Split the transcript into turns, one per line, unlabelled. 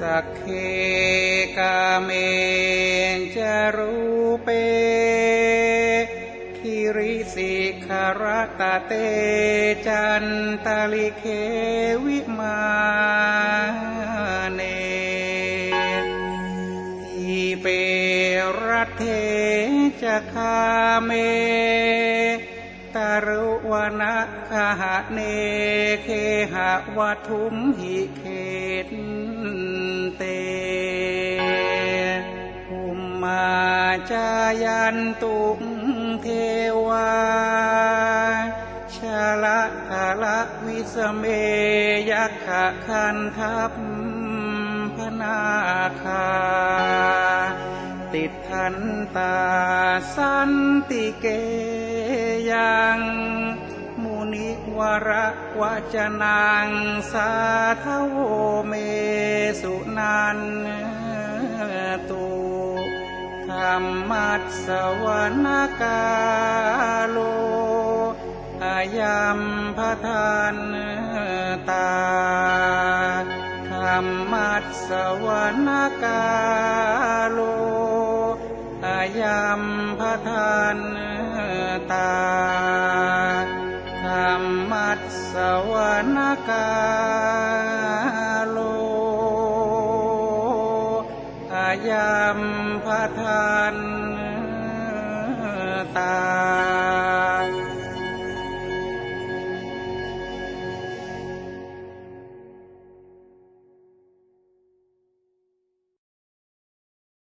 สักเคกาเมจารูเปคิริสิขารตาเตจันตาลิเควิมาเนทีเปรัตเทจะคาเม รุวนะคหะเนเคหะวัทุมหิเขตเตภูมมาจายันตุเทวาชาละกาละวิสเมยักขะคันทัพพนาคา ติดทันตาสันติเกยังมุนิวระวจนังสาทโวเมสุนันตุธรรมัสสวนกาโลอายัมพทานตาธรรมัสสวนกาโล ทานตาธรรมัสสวนกาโลอายามพทานตา